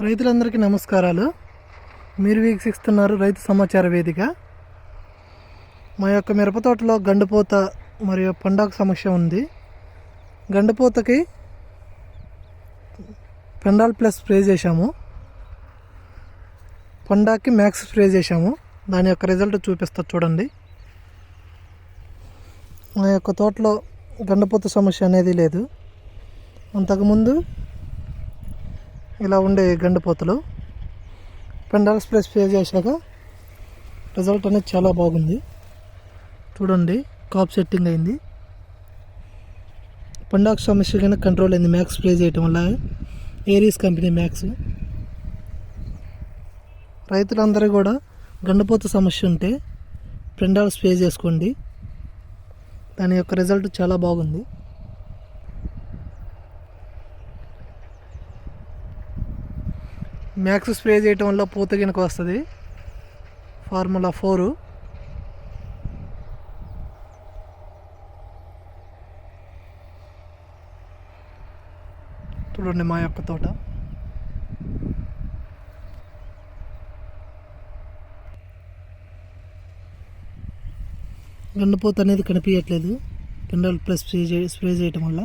రైతులందరికీ నమస్కారాలు. మీరు వీక్షిస్తున్నారు రైతు సమాచార వేదిక. మా యొక్క మిరప తోటలో గండుపోత మరియు పండాకు సమస్య ఉంది. గండుపోతకి పెండాల్ ప్లస్ స్ప్రే చేశాము. పండాకి మ్యాక్స్ స్ప్రే చేశాము. దాని యొక్క రిజల్ట్ చూపిస్తా చూడండి. మా యొక్క తోటలో గండపోత సమస్య అనేది లేదు. అంతకుముందు ఇలా ఉండే గండిపోతలు పెండాల్ స్ప్రే స్ప్రే చేశాక రిజల్ట్ అనేది చాలా బాగుంది. చూడండి కాప్ సెట్టింగ్ అయింది. పండాక్ సమస్య కన్నా కంట్రోల్ అయింది మ్యాక్స్ స్ప్రే చేయటం వల్ల. ఏరీస్ కంపెనీ మ్యాక్స్ రైతులందరూ కూడా గండిపోత సమస్య ఉంటే పెండాల్ స్ప్రే చేసుకోండి. దాని యొక్క రిజల్ట్ చాలా బాగుంది. మ్యాక్స్ స్ప్రే చేయటం వల్ల పూత గినక వస్తుంది. Formula four. చూడండి మా యొక్క తోట. గండపోత అనేది కనిపించట్లేదు. పిండాలు ప్లస్ స్ప్రే స్ప్రే చేయటం వల్ల.